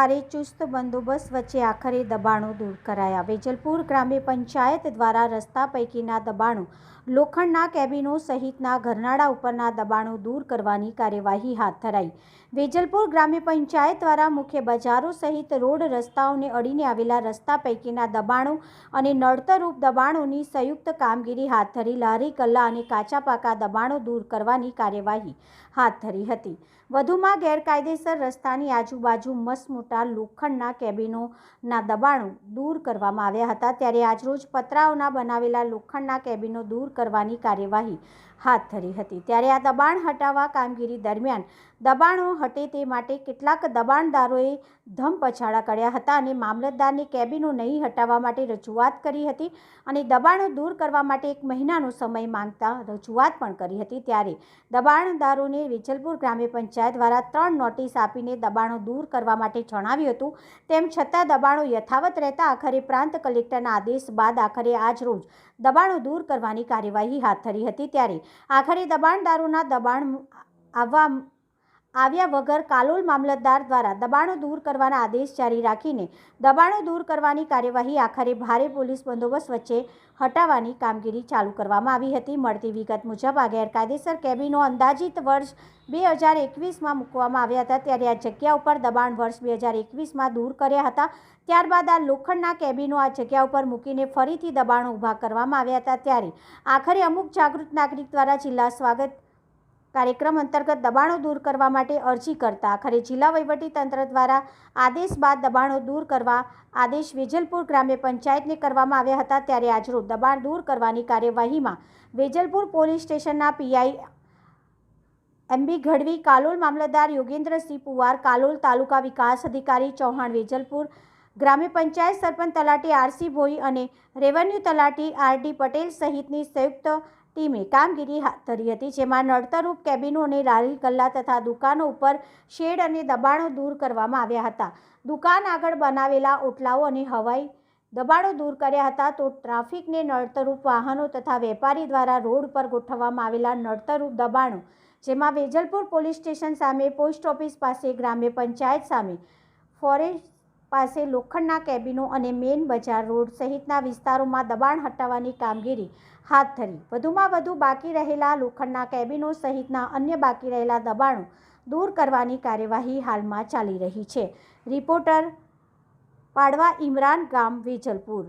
ભારે ચુસ્ત બંદોબસ્ત વચ્ચે આખરે દબાણો દૂર કરાયા. વેજલપુર ગ્રામ્ય પંચાયત દ્વારા રસ્તા પૈકીના દબાણો, લોખંડના કેબિનો સહિતના ઘરનાળા ઉપરના દબાણો દૂર કરવાની કાર્યવાહી હાથ ધરાઈ. વેજલપુર ગ્રામ્ય પંચાયત દ્વારા મુખ્ય બજારો સહિત રોડ રસ્તાઓને અડીને આવેલા રસ્તા પૈકીના દબાણો અને નડતરરૂપ દબાણોની સંયુક્ત કામગીરી હાથ ધરી લારી, કલ્લા અને કાચા પાકા દબાણો દૂર કરવાની કાર્યવાહી હાથ ધરી હતી. વધુમાં ગેરકાયદેસર રસ્તાની આજુબાજુ મસમોટા લોખંડના કેબિનોના દબાણો દૂર કરવામાં આવ્યા હતા ત્યારે આજરોજ પતરાઓના બનાવેલા લોખંડના કેબિનો દૂર કરવાની કાર્યવાહી હાથ ધરી હતી. ત્યારે આ દબાણ હટાવવા કામગીરી દરમિયાન દબાણો હટે તે માટે કેટલાક દબાણદારોએ ધમપછાડા કર્યા હતા અને મામલતદારને કેબિનો નહીં હટાવવા માટે રજૂઆત કરી હતી અને દબાણો દૂર કરવા માટે એક મહિનાનો સમય માંગતા રજૂઆત પણ કરી હતી. ત્યારે દબાણદારોને વેજલપુર ગ્રામ્ય પંચાયત દ્વારા ત્રણ નોટિસ આપીને દબાણો દૂર કરવા માટે જણાવ્યું હતું. તેમ છતાં દબાણો યથાવત રહેતા આખરે પ્રાંત કલેક્ટરના આદેશ બાદ આખરે આજ રોજ દબાણો દૂર કરવાની કાર્યવાહી હાથ ધરી હતી. ત્યારે આખરે દબાણદારોના દબાણ આવવા આવ્યા વગર કાલોલ મામલતદાર દ્વારા દબાણો દૂર કરવાના આદેશ જારી રાખીને દબાણો દૂર કરવાની કાર્યવાહી આખરે ભારે પોલીસ બંદોબસ્ત વચ્ચે હટાવવાની કામગીરી ચાલુ કરવામાં આવી હતી. મળતી વિગત મુજબ આ ગેરકાયદેસર કેબિનો અંદાજિત વર્ષ બે હજાર એકવીસમાં મૂકવામાં આવ્યા હતા. ત્યારે આ જગ્યા ઉપર દબાણ વર્ષ બે હજાર એકવીસમાં દૂર કર્યા હતા. ત્યારબાદ આ લોખંડના કેબિનો આ જગ્યા ઉપર મૂકીને ફરીથી દબાણો ઊભા કરવામાં આવ્યા હતા. ત્યારે આખરે અમુક જાગૃત નાગરિક દ્વારા જિલ્લા સ્વાગત કાર્યક્રમ અંતર્ગત દબાણો દૂર કરવા માટે અરજી કરતા આખરે જિલ્લા તંત્ર દ્વારા આદેશ બાદ દબાણો દૂર કરવા આદેશ વેજલપુર ગ્રામ્ય પંચાયતને કરવામાં આવ્યા હતા ત્યારે આજરોજ દબાણ દૂર કરવાની કાર્યવાહીમાં વેજલપુર પોલીસ સ્ટેશનના પીઆઈ એમબી ગઢવી કાલોલ મામલતદાર યોગેન્દ્રસિંહ પુવાર, કાલોલ તાલુકા વિકાસ અધિકારી ચૌહાણ વેજલપુર, ગ્રામ્ય પંચાયત સરપંચ તલાટી આરસી ભોઈ અને રેવન્યુ તલાટી આરડી પટેલ સહિતની સંયુક્ત ટીમે કામગીરી હાથ ધરી હતી, જેમાં નડતરરૂપ કેબિનો અને લારી ગલ્લા તથા દુકાનો ઉપર શેડ અને દબાણો દૂર કરવામાં આવ્યા હતા. દુકાન આગળ બનાવેલા ઓટલાઓ અને હવાઈ દબાણો દૂર કર્યા હતા તો ટ્રાફિકને નડતરૂપ વાહનો તથા વેપારી દ્વારા રોડ પર ગોઠવવામાં આવેલા નડતરૂપ દબાણો, જેમાં વેજલપુર પોલીસ સ્ટેશન સામે પોસ્ટ ઓફિસ પાસે ગ્રામ્ય પંચાયત સામે ફોરેસ્ટ પાસે લોખંડના કેબિનો અને મેઇન બજાર રોડ સહિતના વિસ્તારોમાં દબાણ હટાવવાની કામગીરી હાથ ધરી. વધુમાં વધુ બાકી રહેલા લોખંડના કેબિનો સહિતના અન્ય બાકી રહેલા દબાણો દૂર કરવાની કાર્યવાહી હાલમાં ચાલી રહી છે. રિપોર્ટર પાડવા ઇમરાન ગામ વેજલપુર.